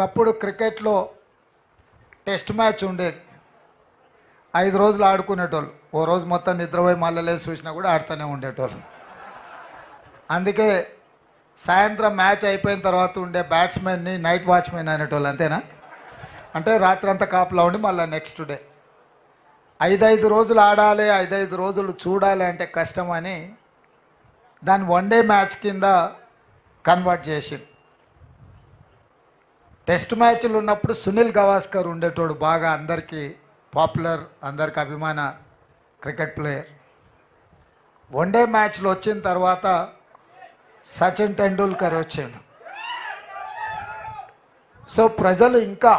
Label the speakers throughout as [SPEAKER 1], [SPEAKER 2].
[SPEAKER 1] ఒకప్పుడు క్రికెట్లో test match ఉండేది. ఐదు రోజులు ఆడుకునేటోళ్ళు. ఓ రోజు మొత్తం నిద్రపోయి మళ్ళీ లేచి చూసినా కూడా ఆడుతూనే ఉండేటోళ్ళు. అందుకే సాయంత్రం మ్యాచ్ అయిపోయిన తర్వాత ఉండే బ్యాట్స్మెన్ని నైట్ వాచ్మెన్ అనేటోళ్ళు అంతేనా? అంటే రాత్రంతా కాపులా ఉండి మళ్ళీ నెక్స్ట్ డే. ఐదైదు రోజులు ఆడాలి ఐదైదు రోజులు చూడాలి అంటే కష్టం అని దాన్ని వన్ డే మ్యాచ్ కింద కన్వర్ట్ చేసింది టెస్ట్ మ్యాచ్లు ఉన్నప్పుడు సునీల్ గవాస్కర్ ఉండేటోడు బాగా అందరికీ పాపులర్ అందరికి అభిమాన క్రికెట్ ప్లేయర్. వన్డే మ్యాచ్లు వచ్చిన తర్వాత సచిన్ టెండూల్కర్ వచ్చాడు. సో ప్రజలు ఇంకా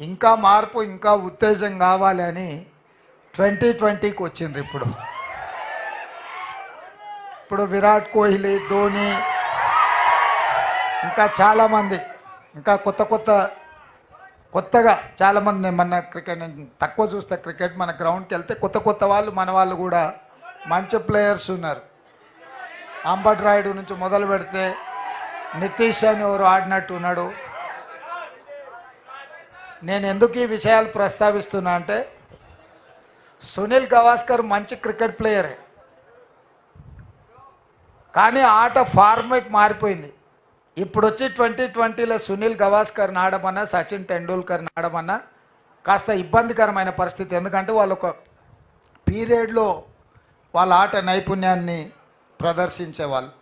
[SPEAKER 1] ఇంకా మార్పు ఇంకా ఉత్తేజం కావాలి అని ట్వంటీ ట్వంటీకి వచ్చిండ్రు ఇప్పుడు. ఇప్పుడు విరాట్ కోహ్లీ ధోని ఇంకా చాలామంది. ఇంకా కొత్త కొత్త కొత్తగా చాలామంది మన క్రికెట్ తక్కువ చూస్తే క్రికెట్ మన గ్రౌండ్కి వెళ్తే కొత్త కొత్త వాళ్ళు మన వాళ్ళు కూడా మంచి ప్లేయర్స్ ఉన్నారు. అంబట్ రాయుడు నుంచి మొదలు పెడితే నితీష్ అని ఎవరు ఆడినట్టు ఉన్నాడు. నేను ఎందుకు ఈ విషయాలు ప్రస్తావిస్తున్నా అంటే సునీల్ గవాస్కర్ మంచి క్రికెట్ ప్లేయరే కానీ ఆట ఫార్మేట్ మారిపోయింది. ఇప్పుడు వచ్చి ట్వంటీ ట్వంటీలో సునీల్ గవాస్కర్ ఆడమన్నా సచిన్ టెండూల్కర్ ఆడమన్నా కాస్త ఇబ్బందికరమైన పరిస్థితి. ఎందుకంటే వాళ్ళు ఒక పీరియడ్లో వాళ్ళ ఆట నైపుణ్యాన్ని ప్రదర్శించేవాళ్ళు.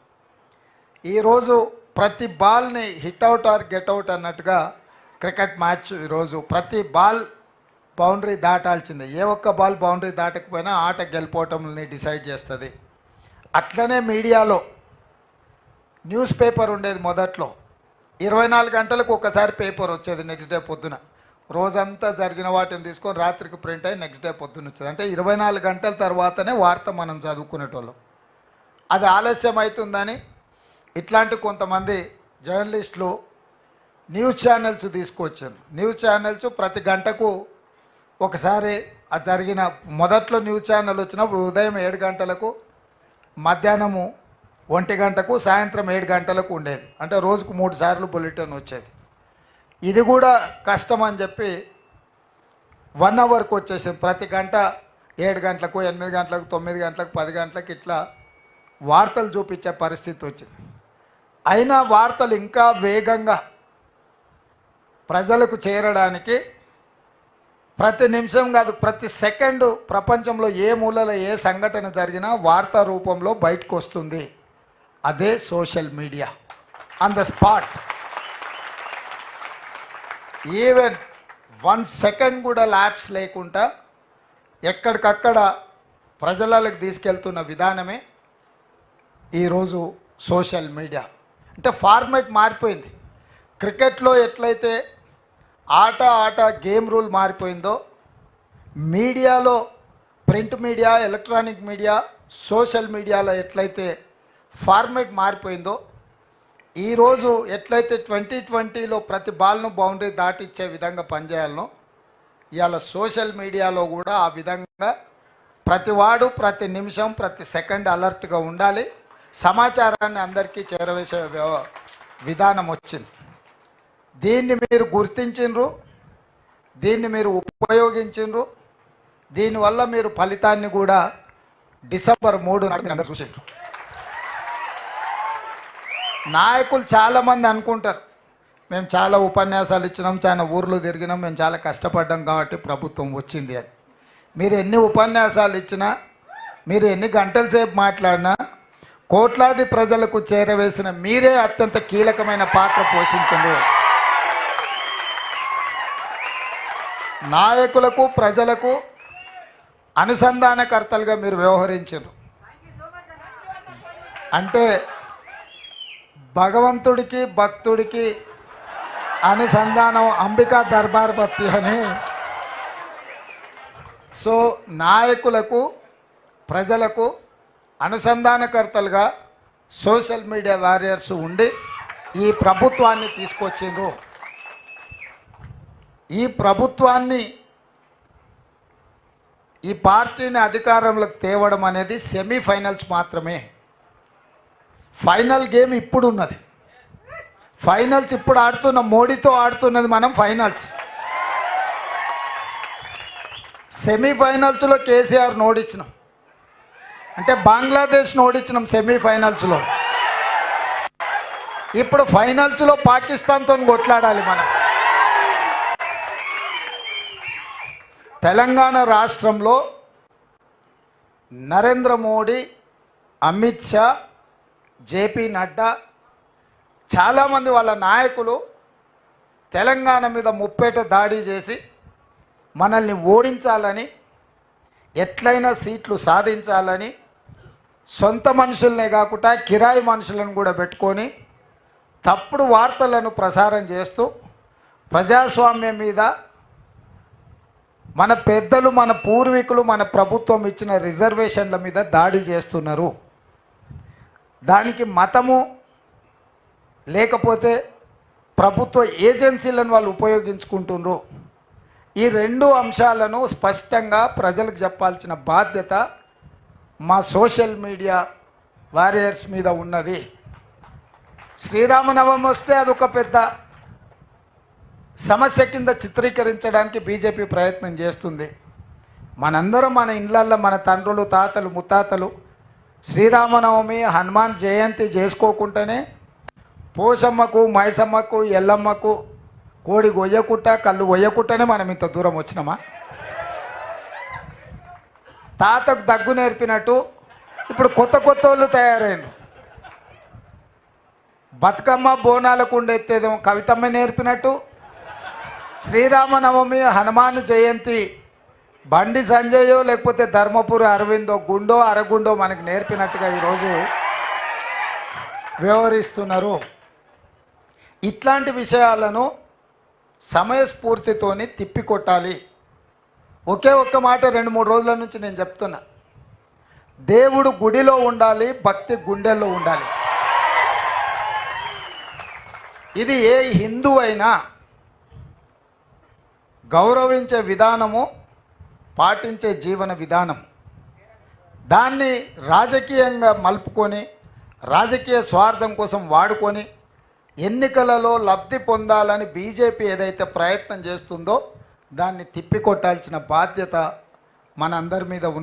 [SPEAKER 1] ఈరోజు ప్రతి బాల్ని hit out or get out అన్నట్టుగా క్రికెట్ మ్యాచ్ ఈరోజు ప్రతి బాల్ బౌండరీ దాటాల్సిందే. ఏ ఒక్క బాల్ బౌండరీ దాటకపోయినా ఆట గెలిపోవటంని డిసైడ్ చేస్తుంది. అట్లనే మీడియాలో న్యూస్ పేపర్ ఉండేది మొదట్లో. ఇరవై నాలుగు గంటలకు ఒకసారి పేపర్ వచ్చేది నెక్స్ట్ డే పొద్దున. రోజంతా జరిగిన వాటిని తీసుకొని రాత్రికి ప్రింట్ అయ్యి నెక్స్ట్ డే పొద్దున వచ్చేది. అంటే ఇరవై నాలుగు గంటల తర్వాతనే వార్త మనం చదువుకునేటోళ్ళం. అది ఆలస్యం అవుతుందని ఇట్లాంటి కొంతమంది జర్నలిస్టులు న్యూస్ ఛానల్స్ తీసుకొచ్చారు. న్యూస్ ఛానల్స్ ప్రతి గంటకు ఒకసారి ఆ జరిగిన మొదట్లో న్యూస్ ఛానల్ వచ్చినప్పుడు ఉదయం ఏడు గంటలకు మధ్యాహ్నము ఒంటి గంటకు సాయంత్రం ఏడు గంటలకు ఉండేది. అంటే రోజుకు మూడు సార్లు బులెటిన్ వచ్చేది. ఇది కూడా కష్టం అని చెప్పి వన్ అవర్కి వచ్చేసింది. ప్రతి గంట ఏడు గంటలకు ఎనిమిది గంటలకు తొమ్మిది గంటలకు పది గంటలకు ఇట్లా వార్తలు చూపించే పరిస్థితి వచ్చింది. అయినా వార్తలు ఇంకా వేగంగా ప్రజలకు చేరడానికి ప్రతి నిమిషం కాదు ప్రతి సెకండ్ ప్రపంచంలో ఏ మూలలో ఏ సంఘటన జరిగినా వార్తా రూపంలో బయటకు వస్తుంది. అదే social media. On the spot even one second కూడా ల్యాబ్స్ లేకుండా ఎక్కడికక్కడ ప్రజలకు తీసుకెళ్తున్న విధానమే ఈరోజు సోషల్ మీడియా. అంటే ఫార్మేట్ మారిపోయింది. క్రికెట్లో ఎట్లయితే ఆట ఆట గేమ్ రూల్ మారిపోయిందో మీడియాలో print media electronic media social మీడియాలో ఎట్లయితే ఫార్మేట్ మారిపోయిందో ఈరోజు ఎట్లయితే ట్వంటీ ట్వంటీలో ప్రతి బాల్ను బౌండరీ దాటిచ్చే విధంగా పనిచేయాలనో ఇవాళ సోషల్ మీడియాలో కూడా ఆ విధంగా ప్రతి వాడు ప్రతి నిమిషం ప్రతి సెకండ్ అలర్ట్గా ఉండాలి. సమాచారాన్ని అందరికీ చేరవేసే విధానం వచ్చింది. దీన్ని మీరు గుర్తించిండ్రు దీన్ని మీరు ఉపయోగించిండ్రు దీనివల్ల మీరు ఫలితాన్ని కూడా డిసెంబర్ మూడు నాడు అందరూ చూసిండ్రు. నాయకులు చాలామంది అనుకుంటారు. మేము చాలా ఉపన్యాసాలు ఇచ్చినాం చాలా ఊర్లు తిరిగినాం మేము చాలా కష్టపడ్డాం కాబట్టి ప్రభుత్వం వచ్చింది అని. మీరు ఎన్ని ఉపన్యాసాలు ఇచ్చినా మీరు ఎన్ని గంటల సేపు మాట్లాడినా కోట్లాది ప్రజలకు చేరవేసిన మీరే అత్యంత కీలకమైన పాత్ర పోషించండి. నాయకులకు ప్రజలకు అనుసంధానకర్తలుగా మీరు వ్యవహరించారు అంటే భగవంతుడికి భక్తుడికి అనుసంధానం అంబికా దర్బార్ భక్తి అని. సో నాయకులకు ప్రజలకు అనుసంధానకర్తలుగా సోషల్ మీడియా వారియర్స్ ఉండి ఈ ప్రభుత్వాన్ని తీసుకొచ్చిండ్రు. ఈ ప్రభుత్వాన్ని ఈ పార్టీని అధికారంలోకి తేవడం అనేది సెమీఫైనల్స్ మాత్రమే. ఫైనల్ గేమ్ ఇప్పుడు ఉన్నది ఫైనల్స్ ఇప్పుడు ఆడుతున్న మోడీతో ఆడుతున్నది మనం ఫైనల్స్ సెమీఫైనల్స్లో కేసీఆర్ నోడిచ్చినాం. అంటే బంగ్లాదేశ్ నోడిచ్చినాం సెమీఫైనల్స్లో ఇప్పుడు ఫైనల్స్లో పాకిస్తాన్తో కొట్లాడాలి మనం. తెలంగాణ రాష్ట్రంలో నరేంద్ర మోడీ అమిత్ షా జేపీ నడ్డా చాలామంది వాళ్ళ నాయకులు తెలంగాణ మీద ముప్పేట దాడి చేసి మనల్ని ఓడించాలని ఎట్లయినా సీట్లు సాధించాలని సొంత మనుషుల్నే కాకుండా కిరాయి మనుషులను కూడా పెట్టుకొని తప్పుడు వార్తలను ప్రసారం చేస్తూ ప్రజాస్వామ్యం మీద మన పెద్దలు మన పూర్వీకులు మన ప్రభుత్వం ఇచ్చిన రిజర్వేషన్ల మీద దాడి చేస్తున్నారు. దానికి మతము లేకపోతే ప్రభుత్వ ఏజెన్సీలను వాళ్ళు ఉపయోగించుకుంటున్నారు ఈ రెండు అంశాలను స్పష్టంగా ప్రజలకు చెప్పాల్సిన బాధ్యత మా సోషల్ మీడియా వారియర్స్ మీద ఉన్నది. శ్రీరామనవమి వస్తే అదొక పెద్ద సమస్య కింద చిత్రీకరించడానికి బీజేపీ ప్రయత్నం చేస్తుంది. మనందరం మన ఇళ్ళల్లో మన తండ్రులు తాతలు ముత్తాతలు శ్రీరామనవమి హనుమాన్ జయంతి చేసుకోకుండానే పోసమ్మకు మైసమ్మకు ఎల్లమ్మకు కోడి గొయ్యకుట్ట కళ్ళు గొయ్యకుట్టనే మనం ఇంత దూరం వచ్చినామా? తాతకు దగ్గు నేర్పినట్టు ఇప్పుడు కొత్త కొత్త వాళ్ళు తయారైనారు బతుకమ్మ బోనాలకు ఉండేదేమో కవితమ్మ నేర్పినట్టు. శ్రీరామనవమి హనుమాన్ జయంతి బండి సంజయో లేకపోతే ధర్మపురి అరవిందో గుండో అరగుండో మనకు నేర్పినట్టుగా ఈరోజు వ్యవహరిస్తున్నారు. ఇట్లాంటి విషయాలను సమయస్ఫూర్తితోని తిప్పికొట్టాలి. ఒకే ఒక్క మాట రెండు మూడు రోజుల నుంచి నేను చెప్తున్నా. దేవుడు గుడిలో ఉండాలి భక్తి గుండెల్లో ఉండాలి. ఇది ఏ హిందువైనా గౌరవించే విధానము పాటించే జీవన విధానం. దాన్ని రాజకీయంగా మలుపుకొని రాజకీయ స్వార్థం కోసం వాడుకొని ఎన్నికలలో లబ్ధి పొందాలని బీజేపీ ఏదైతే ప్రయత్నం చేస్తుందో దాన్ని తిప్పికొట్టాల్సిన బాధ్యత మనందరి మీద ఉంది